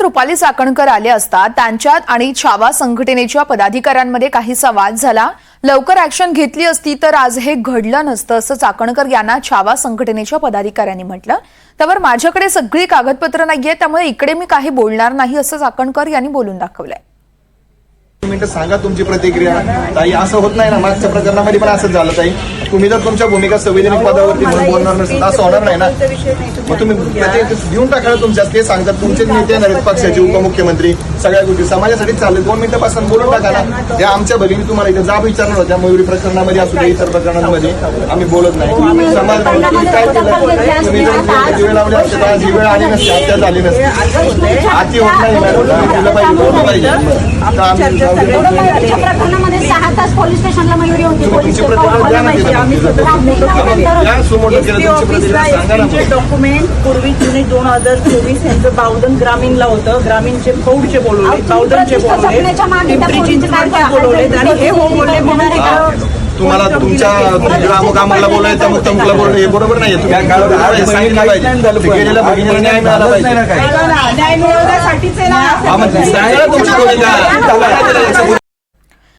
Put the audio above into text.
रुपाली चाकणकर आले असता त्यांच्यात आणि छावा संघटनेच्या पदाधिकाऱ्यांमध्ये काहीसा वाद झाला. लवकर ऍक्शन घेतली असती तर आज हे घडलं नसतं असं चाकणकर यांना छावा संघटनेच्या पदाधिकाऱ्यांनी म्हटलं. त्यावर माझ्याकडे सगळी कागदपत्र नाहीये त्यामुळे इकडे मी काही बोलणार नाही असं चाकणकर यांनी बोलून दाखवलंय. मिनिटं सांगा तुमची प्रतिक्रिया. ताई असं होत नाही ना मागच्या प्रकरणामध्ये पण असंच झालं ताई. तुम्ही जर तुमच्या भूमिका संविधानिक पदावरती म्हणून बोलणार नसेल असं होणार नाही ना? मग तुम्ही देऊन टाका ना तुमच्या ते सांगतात तुमचेच नेते येणार आहेत पक्षाचे उपमुख्यमंत्री सगळ्या गोष्टी समाजासाठी चालले दोन मिनिटापासून बोलून टाका ना. त्या आमच्या भगिनी तुम्हाला इथे जाब विचारणार होत्या मयुरी प्रकरणामध्ये असू दे इतर प्रकरणांमध्ये. आम्ही बोलत नाही. समाज तुम्ही काय केलं? तुम्ही जर दिवे लावले असते तर ही वेळ आली नसते हत्या झाली नसते. आती होत नाही मॅडम. दिलं पाहिजे पाहिजे. मयुरी होती पोलीस त्यांचे डॉक्युमेंट पूर्वी जुने दोन हजार चोवीस यांचं बावधन ग्रामीणला होतं. ग्रामीणचे फौडचे बोलवले बावधनचे बोलवले जपण्याच्या मागे त्या पिंपरी पोलीस चिंचवडचे काय बोलवले आणि हे हो बोलले म्हणून. एका तुम्हाला तुमच्या ग्रामक आम्हाला बोलायचं मग तुमला बोलणं हे बरोबर नाही तुम्ही हे सांगितलं पाहिजे. गेलेल्या भगिनीला न्याय मिळाला पाहिजे. न्याय मिळवण्यासाठीच आहे ना. हा, मग सांगा ना तुमची भूमिका.